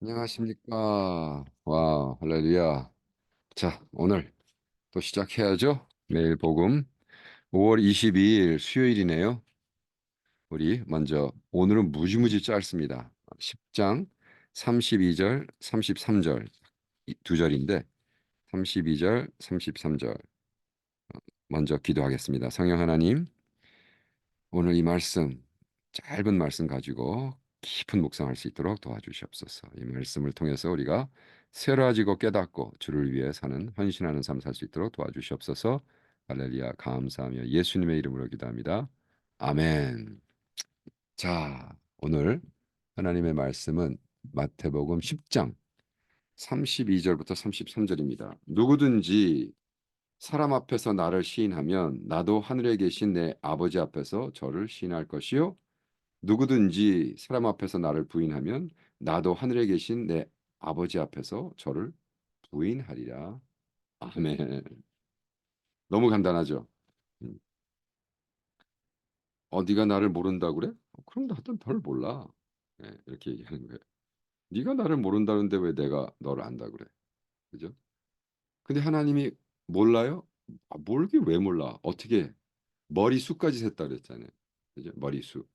안녕하십니까. 와, 할렐루야. 자, 오늘 또 시작해야죠. 매일 복음 5월 22일 수요일이네요. 우리 먼저 오늘은 무지무지 짧습니다. 10장 32절, 33절 이두 절인데 32절, 33절 먼저 기도하겠습니다. 성령 하나님, 오늘 이 말씀 짧은 말씀 가지고 깊은 묵상할 수 있도록 도와주시옵소서. 이 말씀을 통해서 우리가 새로워지고 깨닫고 주를 위해 사는 헌신하는 삶 살 수 있도록 도와주시옵소서. 할렐루야 감사하며 예수님의 이름으로 기도합니다. 아멘. 자, 오늘 하나님의 말씀은 마태복음 10장 32절부터 33절입니다. 누구든지 사람 앞에서 나를 시인하면 나도 하늘에 계신 내 아버지 앞에서 저를 시인할 것이요 누구든지 사람 앞에서 나를 부인하면 나도 하늘에 계신 내 아버지 앞에서 저를 부인하리라. 아멘. 너무 간단하죠. 음. 어, 네가 나를 모른다 그래? 어, 그럼 나도 널 몰라. 네, 이렇게 얘기하는 거예요. 네가 나를 모른다는데 왜 내가 너를 안다 그래? 그죠? 근데 하나님이 몰라요? 아, 모르긴 왜 몰라? 어떻게? 머리수까지 셌다 그랬잖아요. 그죠? 머리수.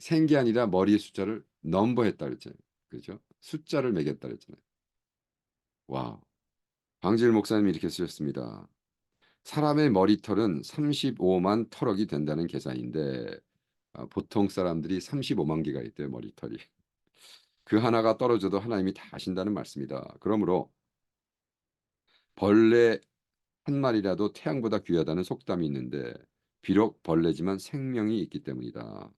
생게 아니라 머리의 숫자를 넘버했다 그랬잖아요. 그죠? 숫자를 매겼다 그랬잖아요. 와. 방질 목사님이 이렇게 쓰셨습니다. 사람의 머리털은 35만 털억이 된다는 계산인데 아, 보통 사람들이 35만 개가 있대요, 머리털이. 그 하나가 떨어져도 하나님이 다 아신다는 말씀이다. 그러므로 벌레 한 마리라도 태양보다 귀하다는 속담이 있는데 비록 벌레지만 생명이 있기 때문이다.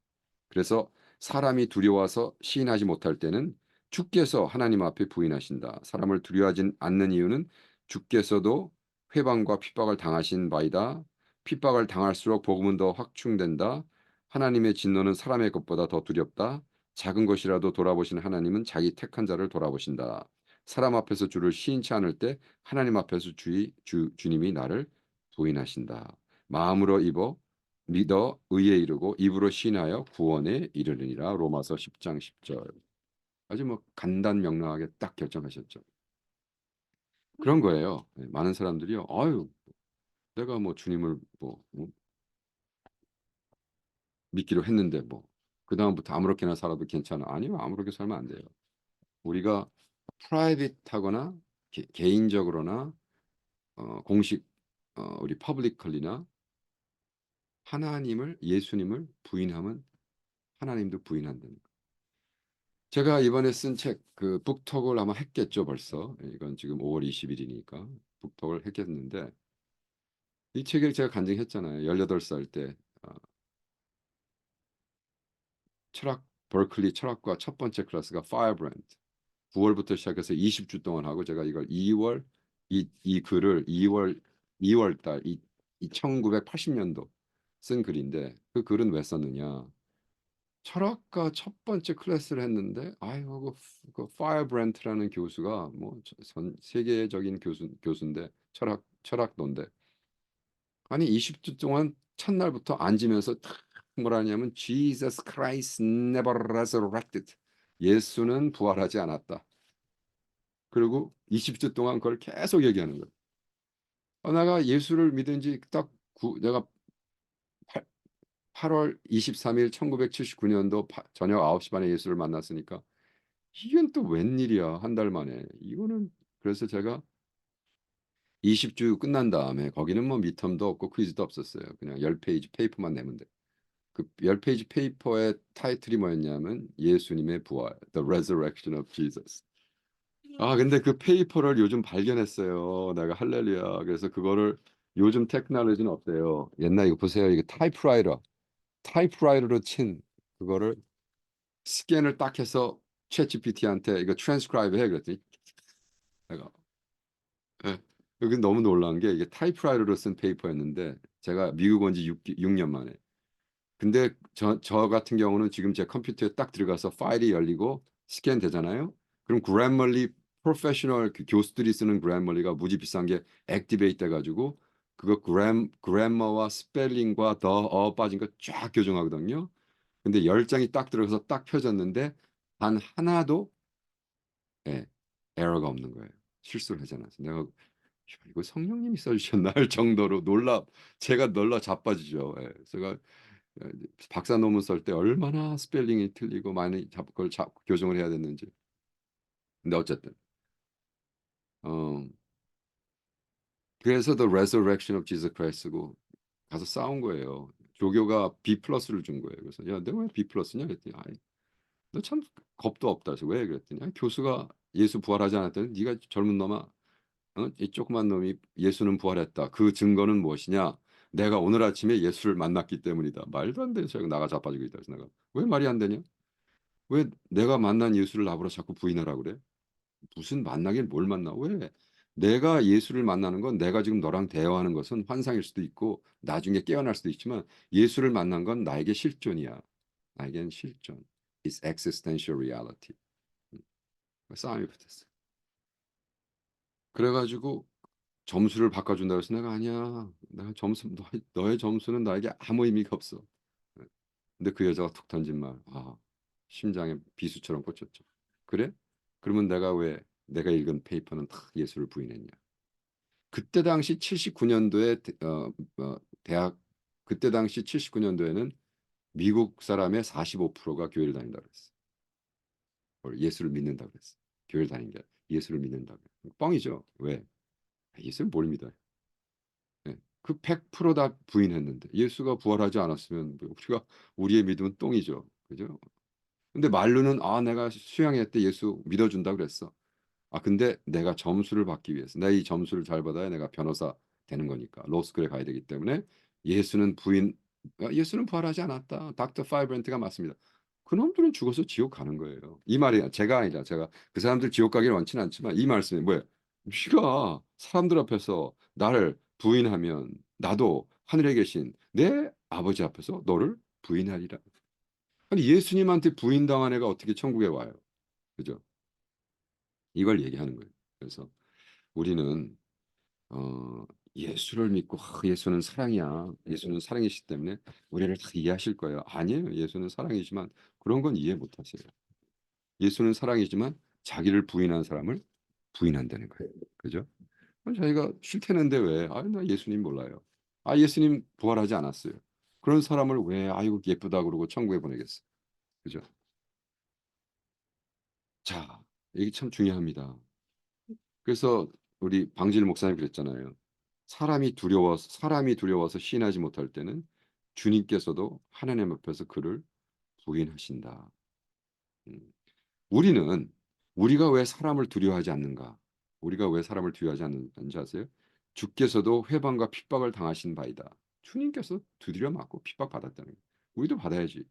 그래서 사람이 두려워서 시인하지 못할 때는 주께서 하나님 앞에 부인하신다. 사람을 두려워하지 않는 이유는 주께서도 회방과 핍박을 당하신 바이다. 핍박을 당할수록 복음은 더 확충된다. 하나님의 진노는 사람의 것보다 더 두렵다. 작은 것이라도 돌아보신 하나님은 자기 택한 자를 돌아보신다. 사람 앞에서 주를 시인치 않을 때 하나님 앞에서 주의, 주, 주님이 나를 부인하신다. 마음으로 입어 믿어 의에 이르고 입으로 시인하여 구원에 이르느니라. 로마서 10장 10절. 아주 뭐 간단 명랑하게 딱 결정하셨죠. 그런 거예요. 네, 많은 사람들이요. 아유, 내가 뭐 주님을 뭐, 뭐 믿기로 했는데 뭐 그 다음부터 아무렇게나 살아도 괜찮아. 아니요. 아무렇게 살면 안 돼요. 우리가 프라이빗하거나 개, 개인적으로나 어, 공식 어, 우리 퍼블리컬리나 하나님을 예수님을 부인하면 하나님도 부인한다는 거. 제가 이번에 쓴 책 그 북톡을 아마 했겠죠 벌써. 이건 지금 5월 20일이니까 북톡을 했겠는데 이 책을 제가 간증했잖아요. 18살 때 어, 철학 버클리 철학과 첫 번째 클래스가 파이어브랜드 9월부터 시작해서 20주 동안 하고 제가 이걸 2월 이, 이 글을 2월 2월 달 이 1980년도 쓴 글인데 그 글은 왜 썼느냐 철학과 첫 번째 클래스를 했는데 아이고 그, 그 파이어브랜트라는 교수가 뭐 전 세계적인 교수 교수인데 철학 철학도인데 아니 20주 동안 첫날부터 앉으면서 탁 뭐라냐면 Jesus Christ never resurrected 예수는 부활하지 않았다. 그리고 20주 동안 그걸 계속 얘기하는 거예요. 어, 내가 예수를 믿은 지 딱 내가 8, 월 23일 1979년도 저녁 9시 반에 예수를 만났으니까 이건 또 웬일이야 한 달 만에. 이거는 그래서 제가 20주 끝난 다음에 거기는 뭐 미텀도 없고 퀴즈도 없었어요. 그냥 10페이지 페이퍼만 내면 돼그 10페이지 페이퍼의 타이틀이 뭐였냐면 예수님의 부활 The Resurrection of Jesus. 아 근데 그 페이퍼를 요즘 발견했어요. 내가 할렐루야. 그래서 그거를 요즘 테크놀로지는 없대요. 옛날 이거 보세요. 이게 타이프라이터 타이프라이터로 친 그거를 스캔을 딱 해서 챗 GPT한테 이거 트랜스크라이브 해 그랬더니 내가 예, 여기 너무 놀란 게 이게 타이프라이터로 쓴 페이퍼였는데 제가 미국 온 지 6년 만에. 근데 저, 저 같은 경우는 지금 제 컴퓨터에 딱 들어가서 파일이 열리고 스캔 되잖아요? 그럼 그래머리 프로페셔널 그 교수들이 쓰는 그래머리가 무지 비싼 게 액티베이트 돼가지고 그거 그램, 그래머와 스펠링과 더, 어 빠진 거 쫙 교정하거든요. 근데 열 장이 딱 들어가서 딱 펴졌는데 단 하나도 예, 에러가 없는 거예요. 실수를 하지 않아서 내가 야, 이거 성령님이 써주셨나 할 정도로 놀라 제가 놀라 자빠지죠. 예, 제가 예, 박사 논문 쓸 때 얼마나 스펠링이 틀리고 많이 잡, 그걸 자, 교정을 해야 됐는지. 근데 어쨌든 어, 그래서 The Resurrection of Jesus Christ고 가서 싸운 거예요. 조교가 B 플러스를 준 거예요. 그래서 야, 내가 왜 B 플러스냐 그랬더니 아이, 너 참 겁도 없다. 그래서 왜 그랬더니 아니, 교수가 예수 부활하지 않았더니 네가 젊은 놈아 어? 이 조그만 놈이 예수는 부활했다. 그 증거는 무엇이냐? 내가 오늘 아침에 예수를 만났기 때문이다. 말도 안 돼. 제가 나가 자빠지고 있다. 그래서 내가 왜 말이 안 되냐? 왜 내가 만난 예수를 나보러 자꾸 부인하라 그래? 무슨 만나긴 뭘 만나? 왜? 내가 예수를 만나는 건 내가 지금 너랑 대화하는 것은 환상일 수도 있고 나중에 깨어날 수도 있지만 예수를 만난 건 나에게 실존이야. 나에겐 실존. It's existential reality. 음. 싸움이 붙었어. 그래가지고 점수를 바꿔준다 그래서 내가 아니야. 내가 점수 너, 너의 점수는 나에게 아무 의미가 없어. 근데 그 여자가 툭 던진 말, 아 심장에 비수처럼 꽂혔죠. 그래? 그러면 내가 왜 내가 읽은 페이퍼는 다 예수를 부인했냐? 그때 당시 79년도에 어, 어, 대학 그때 당시 79년도에는 미국 사람의 45%가 교회를 다닌다 그랬어. 뭘 예수를 믿는다 그랬어. 교회를 다닌 게 예수를 믿는다. 뻥이죠. 왜? 예수를 뭘 믿어요? 네. 그 100%다 부인했는데 예수가 부활하지 않았으면 우리가 우리의 믿음은 똥이죠. 그죠? 근데 말로는 아 내가 수양회 때 예수 믿어준다 그랬어. 아 근데 내가 점수를 받기 위해서 내가 이 점수를 잘 받아야 내가 변호사 되는 거니까 로스쿨에 가야 되기 때문에 예수는 부인 아, 예수는 부활하지 않았다. 닥터 파이브렌트가 맞습니다. 그놈들은 죽어서 지옥 가는 거예요. 이 말이 제가 아니라 제가 그 사람들 지옥 가기를 원치는 않지만 이 말씀이 뭐예요? 네가 사람들 앞에서 나를 부인하면 나도 하늘에 계신 내 아버지 앞에서 너를 부인하리라. 아니 예수님한테 부인당한 애가 어떻게 천국에 와요? 그죠? 이걸 얘기하는 거예요. 그래서 우리는 어, 예수를 믿고 아, 예수는 사랑이야. 예수는 사랑이시기 때문에 우리를 다 이해하실 거예요. 아니에요. 예수는 사랑이지만 그런 건 이해 못 하세요. 예수는 사랑이지만 자기를 부인한 사람을 부인한다는 거예요. 그죠? 자기가 싫다는데 왜? 아, 나 예수님 몰라요. 아, 예수님 부활하지 않았어요. 그런 사람을 왜 아이고 예쁘다 그러고 천국에 보내겠어. 그죠? 자, 이게 참 중요합니다. 그래서 우리 방질 목사님 그랬잖아요. 사람이 두려워서 사람이 두려워서 시인하지 못할 때는 주님께서도 하나님 앞에서 그를 부인하신다. 음. 우리는 우리가 왜 사람을 두려워하지 않는가? 우리가 왜 사람을 두려워하지 않는지 아세요? 주께서도 회방과 핍박을 당하신 바이다. 주님께서 두드려 맞고 핍박 받았다는 거예요. 우리도 받아야지.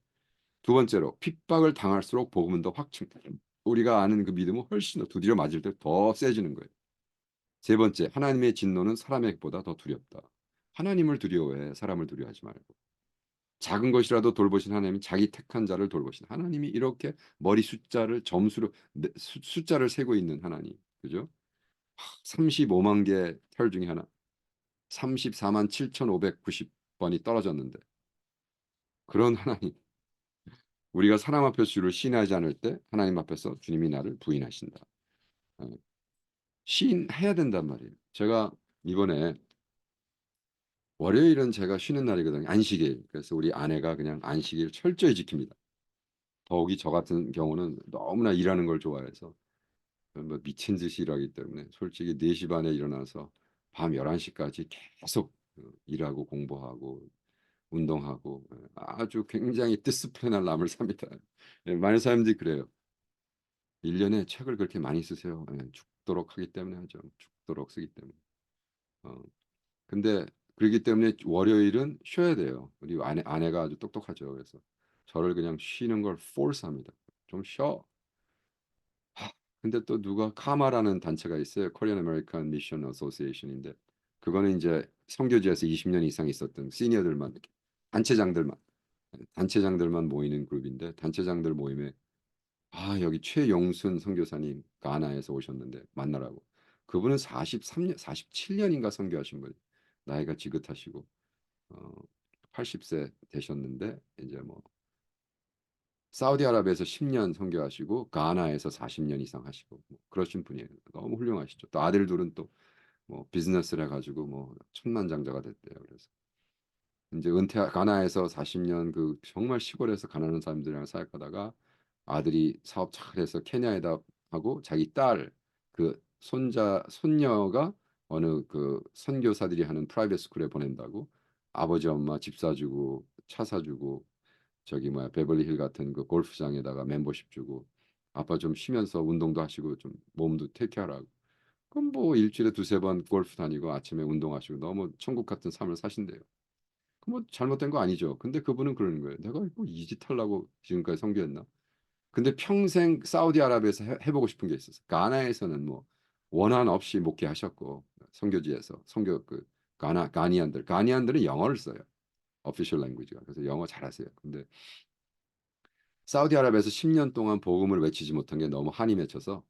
두 번째로 핍박을 당할수록 복음은 더 확증. 우리가 아는 그 믿음은 훨씬 더 두드려 맞을 때 더 세지는 거예요. 세 번째, 하나님의 진노는 사람에게보다 더 두렵다. 하나님을 두려워해 사람을 두려워하지 말고. 작은 것이라도 돌보신 하나님이 자기 택한 자를 돌보신 하나님이 이렇게 머리 숫자를 점수로 숫자를 세고 있는 하나님. 그죠? 35만 개 털 중에 하나. 34만 7,590번이 떨어졌는데 그런 하나님 우리가 사람 앞에서 주를 시인하지 않을 때 하나님 앞에서 주님이 나를 부인하신다. 어, 시인해야 된단 말이에요. 제가 이번에 월요일은 제가 쉬는 날이거든요. 안식일. 그래서 우리 아내가 그냥 안식일 철저히 지킵니다. 더욱이 저 같은 경우는 너무나 일하는 걸 좋아해서 뭐 미친 듯이 일하기 때문에 솔직히 4시 반에 일어나서 밤 11시까지 계속 어, 일하고 공부하고 운동하고 예, 아주 굉장히 디스플레인한 남을 삽니다. 예, 많은 사람들이 그래요. 1년에 책을 그렇게 많이 쓰세요. 예, 죽도록 하기 때문에 하죠. 죽도록 쓰기 때문에. 어, 근데 그렇기 때문에 월요일은 쉬어야 돼요. 우리 아내, 아내가 아주 똑똑하죠. 그래서 저를 그냥 쉬는 걸 force합니다. 좀 쉬어. 하, 근데 또 누가 카마라는 단체가 있어요. Korean American Mission Association인데 그거는 이제 선교지에서 20년 이상 있었던 시니어들만 단체장들만 단체장들만 모이는 그룹인데 단체장들 모임에 아 여기 최용순 선교사님 가나에서 오셨는데 만나라고 그분은 43년 47년인가 선교하신 분 나이가 지긋하시고 어, 80세 되셨는데 이제 뭐 사우디아라비아에서 10년 선교하시고 가나에서 40년 이상 하시고 뭐 그러신 분이에요. 너무 훌륭하시죠. 또 아들 둘은 또 뭐 비즈니스를 해가지고 뭐 천만장자가 됐대요. 그래서 이제 은퇴 가나에서 40년 그 정말 시골에서 가난한 사람들이랑 사역하다가 아들이 사업 잘해서 케냐에다 하고 자기 딸 그 손자 손녀가 어느 그 선교사들이 하는 프라이빗 스쿨에 보낸다고 아버지 엄마 집 사주고 차 사주고 저기 뭐야 베벌리 힐 같은 그 골프장에다가 멤버십 주고 아빠 좀 쉬면서 운동도 하시고 좀 몸도 테케하라고 그럼 뭐 일주일에 두세 번 골프 다니고 아침에 운동하시고 너무 천국 같은 삶을 사신대요. 그뭐 잘못된 거 아니죠. 근데 그분은 그러는 거예요. 내가 뭐이짓 하려고 지금까지 선교했나? 근데 평생 사우디아라비아에서 해, 해보고 싶은 게 있었어. 가나에서는 뭐 원한 없이 목회하셨고 선교지에서 선교 그 가나 가니안들 가니안들은 영어를 써요. 어피셜 랭귀지가 그래서 영어 잘하세요. 근데 사우디아라비아에서 10년 동안 복음을 외치지 못한 게 너무 한이 맺혀서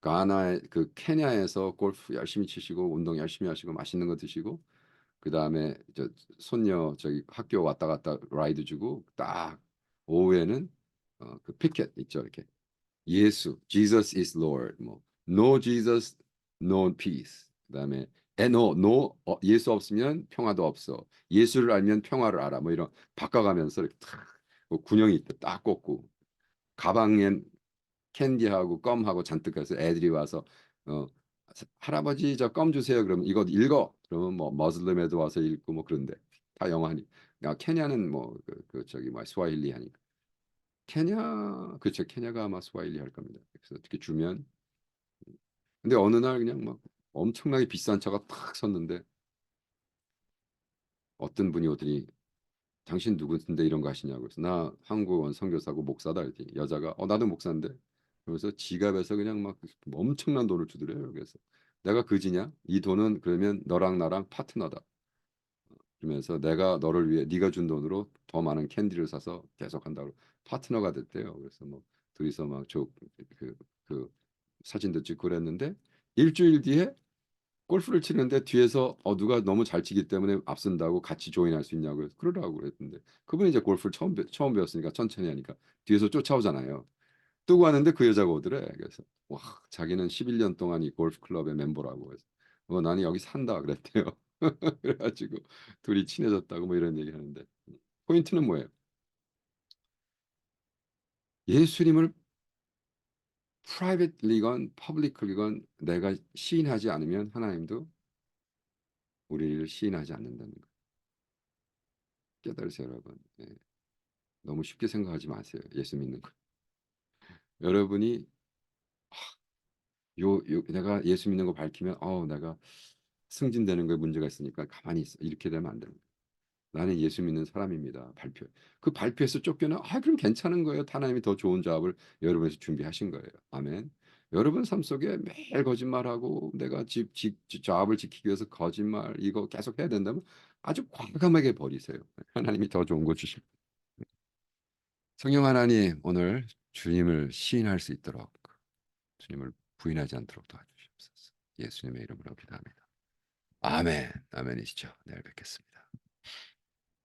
가나에 그 케냐에서 골프 열심히 치시고 운동 열심히 하시고 맛있는 거 드시고 그 다음에 저 손녀 저기 학교 왔다 갔다 라이드 주고 딱 오후에는 어, 그 피켓 있죠 이렇게. 예수 Jesus is Lord 뭐. No Jesus No peace. 그 다음에 no no 어, 예수 없으면 평화도 없어. 예수를 알면 평화를 알아. 뭐 이런 바꿔가면서 이렇게 탁 뭐 군형이 있다 딱 꽂고 가방엔 캔디하고 껌하고 잔뜩 해서 애들이 와서 어 할아버지 저 껌 주세요. 그러면 이거 읽어. 그러면 뭐 머슬림에도 와서 읽고 뭐 그런데 다 영어하니. 야 케냐는 뭐그 그 저기 뭐 스와힐리 하니까. 케냐 그렇죠. 케냐가 아마 스와힐리 할 겁니다. 그래서 어떻게 주면. 근데 어느 날 그냥 막 엄청나게 비싼 차가 탁 섰는데 어떤 분이 오더니 당신 누구인데? 이런 거 하시냐고. 그래서 나 한국 원 선교사고 목사다. 이랬더니 여자가 어 나도 목사인데 그래서 지갑에서 그냥 막 엄청난 돈을 주더래요 그래서. 내가 그지냐? 이 돈은 그러면 너랑 나랑 파트너다. 그러면서 내가 너를 위해 네가 준 돈으로 더 많은 캔디를 사서 계속 한다고 파트너가 됐대요. 그래서 뭐 둘이서 막저그 그 사진도 찍고 그랬는데 일주일 뒤에 골프를 치는데 뒤에서 어 누가 너무 잘 치기 때문에 앞선다고 같이 조인할 수 있냐고 그러라고 그랬는데 그분이 이제 골프를 처음 배, 처음 배웠으니까 천천히 하니까 뒤에서 쫓아오잖아요. 뜨고 왔는데 그 여자가 오더래. 그래서 와 자기는 11년 동안 이 골프 클럽의 멤버라고 해서 어 나는 여기 산다 그랬대요. 그래가지고 둘이 친해졌다고 뭐 이런 얘기 하는데 포인트는 뭐예요? 예수님을 프라이빗리건 퍼블릭리건 내가 시인하지 않으면 하나님도 우리를 시인하지 않는다는 거 깨달으세요 여러분 예. 너무 쉽게 생각하지 마세요 예수 믿는 거 여러분이 아, 요, 요 내가 예수 믿는 거 밝히면 어 내가 승진되는 거에 문제가 있으니까 가만히 있어 이렇게 되면 안 됩니다 나는 예수 믿는 사람입니다. 발표. 그 발표에서 쫓겨나 아 그럼 괜찮은 거예요. 하나님이 더 좋은 작업을 여러분에서 준비하신 거예요. 아멘. 여러분 삶 속에 매일 거짓말하고 내가 집, 집, 작업을 지키기 위해서 거짓말 이거 계속 해야 된다면 아주 과감하게 버리세요. 하나님이 더 좋은 거 주실. 성령 하나님 오늘 주님을 시인할 수 있도록 주님을 부인하지 않도록 도와주시옵소서. 예수님의 이름으로 기도합니다. 아멘. 아멘이시죠. 내일 뵙겠습니다.